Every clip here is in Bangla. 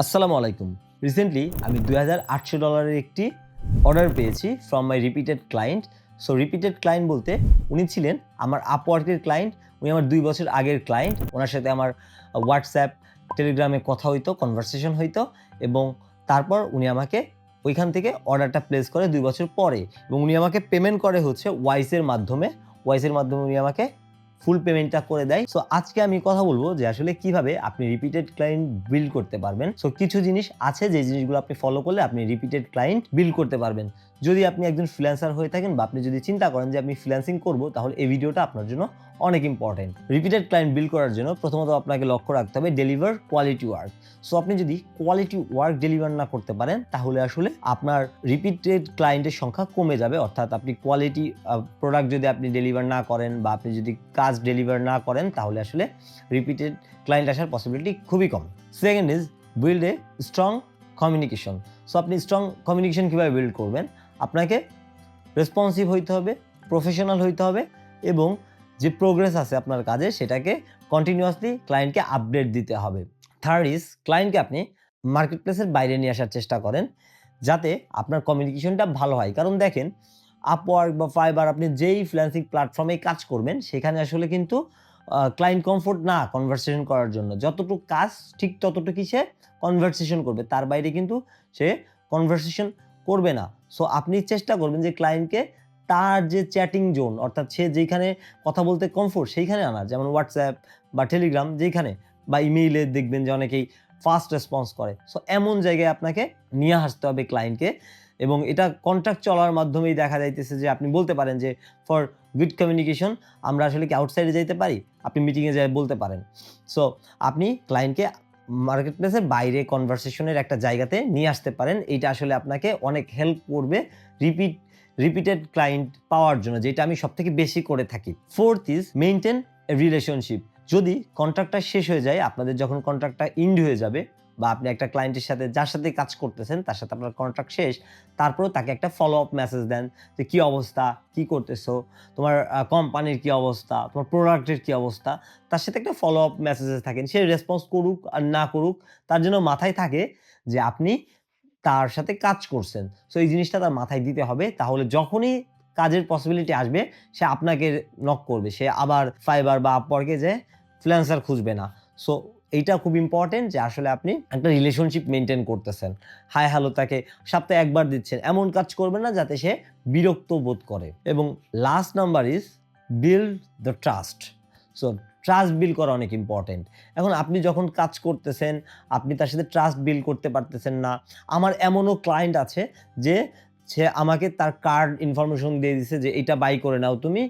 আসসালামু আলাইকুম। রিসেন্টলি আমি দুই হাজার আটশো ডলারের একটি অর্ডার পেয়েছি from my repeated client so repeated client বলতে উনি ছিলেন আমার আপওয়ার্কের ক্লায়েন্ট উনি আমার দুই বছর আগের ক্লায়েন্ট ওনার সাথে আমার হোয়াটসঅ্যাপ টেলিগ্রামে কথা হইতো কনভারসেশন হইতো এবং তারপর উনি আমাকে ওইখান থেকে অর্ডারটা প্লেস করে দুই বছর পরে এবং উনি আমাকে পেমেন্ট করে হচ্ছে ওয়াইসের মাধ্যমে। ওয়াইসের মাধ্যমে উনি আমাকে ফুল পেমেন্টটা করে দেয়। সো আজকে আমি কথা বলব যে আসলে কীভাবে আপনি রিপিটেড ক্লায়েন্ট বিল্ড করতে পারবেন। সো কিছু জিনিস আছে যে জিনিসগুলো আপনি ফলো করলে আপনি রিপিটেড ক্লায়েন্ট বিল্ড করতে পারবেন। যদি আপনি একজন ফ্রিল্যান্সার হয়ে থাকেন বা আপনি যদি চিন্তা করেন যে আমি ফ্রিল্যান্সিং করব, তাহলে এই ভিডিওটা আপনার জন্য অনেক ইম্পর্টেন্ট রিপিটেড ক্লায়েন্ট বিল্ড করার জন্য প্রথমত আপনাকে লক্ষ্য রাখতে হবে ডেলিভার কোয়ালিটি ওয়ার্ক সো আপনি যদি কোয়ালিটি ওয়ার্ক ডেলিভার না করতে পারেন, তাহলে আসলে আপনার রিপিটেড ক্লায়েন্টের সংখ্যা কমে যাবে। অর্থাৎ আপনি কোয়ালিটি প্রোডাক্ট যদি আপনি ডেলিভার না করেন বা আপনি যদি কাজ ডেলিভার না করেন, তাহলে আসলে রিপিটেড ক্লায়েন্ট আসার পসিবিলিটি খুবই কম। Second is build a strong communication so আপনি স্ট্রং কমিউনিকেশন কীভাবে বিল্ড করবেন? আপনাকে রেসপন্সিভ হইতে হবে প্রফেশনাল হইতে হবে এবং যে প্রোগ্রেস আছে আপনার কাজে, সেটাকে কন্টিনিউয়াসলি ক্লায়েন্টকে আপডেট দিতে হবে। থার্ড ইজ ক্লায়েন্টকে আপনি মার্কেট প্লেসের বাইরে নিয়ে আসার চেষ্টা করেন, যাতে আপনার কমিউনিকেশনটা ভালো হয়। কারণ দেখেন আপওয়ার্ক বা ফাইবার আপনি যেই ফ্রিল্যান্সিং প্ল্যাটফর্মে কাজ করবেন, সেখানে আসলে কিন্তু ক্লায়েন্ট কমফোর্ট না কনভারসেশন করার জন্য। যতটুকু কাজ, ঠিক ততটুকুই সে কনভারসেশন করবে। তার বাইরে কিন্তু সে কনভারসেশন করবে না। সো আপনি চেষ্টা করবেন যে ক্লায়েন্টকে তার যে চ্যাটিং জোন অর্থাৎ সে যেখানে কথা বলতে কমফোর্ট সেইখানে আনা। যেমন হোয়াটসঅ্যাপ বা টেলিগ্রাম যেখানে বা ইমেইলে দেখবেন যে অনেকেই ফাস্ট রেসপন্স করে। সো এমন জায়গায় আপনাকে নিয়ে আসতে হবে ক্লায়েন্টকে এবং এটা কন্ট্রাক্ট চলার মাধ্যমেই দেখা যাইতেছে যে আপনি বলতে পারেন যে ফর গুড কমিউনিকেশন আমরা আসলে কি আউটসাইডে যাইতে পারি? আপনি মিটিংয়ে যাই বলতে পারেন। সো আপনি ক্লায়েন্টকে মার্কেট প্লেসের বাইরে কনভারসেশনের একটা জায়গাতে নিয়ে আসতে পারেন। এইটা আসলে আপনাকে অনেক হেল্প করবে রিপিট রিপিটেড ক্লায়েন্ট পাওয়ার জন্য, যেটা আমি সব থেকে বেশি করে থাকি। ফোর্থ ইজ মেনটেন রিলেশনশিপ যদি কন্ট্রাক্টটা শেষ হয়ে যায়, আপনাদের যখন কন্ট্রাক্টটা ইন্ড হয়ে যাবে বা আপনি একটা ক্লায়েন্টের সাথে যার সাথে কাজ করতেছেন, তার সাথে আপনার কন্ট্রাক্ট শেষ, তারপরেও তাকে একটা ফলো আপ মেসেজ দেন যে, কী অবস্থা? কি করতেছো? তোমার কোম্পানির কি অবস্থা? তোমার প্রোডাক্টের কি অবস্থা? তার সাথে একটা ফলো আপ মেসেজেস থাকেন। সে রেসপন্স করুক আর না করুক, তার জন্য মাথায় থাকে যে, আপনি তার সাথে কাজ করছেন। সো এই জিনিসটা তার মাথায় দিতে হবে। তাহলে যখনই কাজের পসিবিলিটি আসবে, সে আপনাকে নক করবে। সে আবার ফাইবার বা আপওয়ার্কে যে ফ্রিল্যান্সার খুঁজবে না। সো এইটা খুব ইম্পর্টেন্ট যে আসলে আপনি একটা রিলেশনশিপ মেনটেন করতেছেন। হাই হ্যালো তাকে সপ্তাহে একবার দিচ্ছেন। এমন কাজ করবেন না যাতে সে বিরক্ত বোধ করে। এবং last number is build the trust so trust build করা অনেক ইম্পর্টেন্ট এখন আপনি যখন কাজ করতেছেন, আপনি তার সাথে ট্রাস্ট বিল করতে পারতেছেন না। আমার এমনও ক্লায়েন্ট আছে যে সে আমাকে তার কার্ড ইনফরমেশন দিয়ে দিছে যে এটা বাই করে নাও তুমি।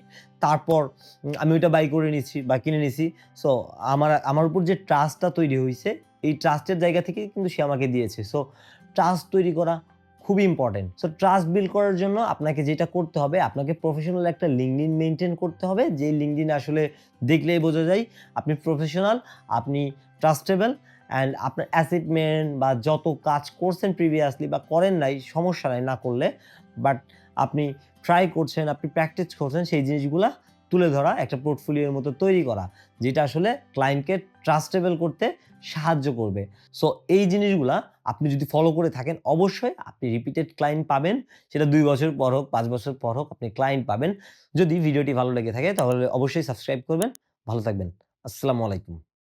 তারপর আমি ওইটা বাই করে নিছি বা কিনে নিছি। সো আমার আমার উপর যে ট্রাস্টটা তৈরি হয়েছে এই ট্রাস্টের জায়গা থেকে কিন্তু সে আমাকে দিয়েছে। সো ট্রাস্ট তৈরি করা খুবই ইম্পর্টেন্ট সো ট্রাস্ট বিল্ড করার জন্য আপনাকে যেটা করতে হবে, আপনাকে প্রফেশনাল একটা লিঙ্কডিন মেনটেন করতে হবে। যে লিঙ্কডিন আসলে দেখলেই বোঝা যায়, আপনি প্রফেশনাল আপনি ট্রাস্টেবল অ্যান্ড আপনার অ্যাসিটমেন্ট বা যত কাজ করছেন প্রিভিয়াসলি বা করেন নাই, সমস্যা নাই, না করলে বাট আপনি ট্রাই করছেন, আপনি প্র্যাকটিস করছেন, সেই জিনিসগুলা তুলে ধরা, একটা পোর্টফোলিওর মতো তৈরি করা, যেটা আসলে ক্লায়েন্টকে ট্রাস্টেবল করতে সাহায্য করবে। সো এই জিনিসগুলা আপনি যদি ফলো করে থাকেন, অবশ্যই আপনি রিপিটেড ক্লায়েন্ট পাবেন, সেটা দুই বছর পর হোক, পাঁচ বছর পর হোক আপনি ক্লায়েন্ট পাবেন। যদি ভিডিওটি ভালো লেগে থাকে, তাহলে অবশ্যই সাবস্ক্রাইব করবেন। ভালো থাকবেন। আসসালামু আলাইকুম।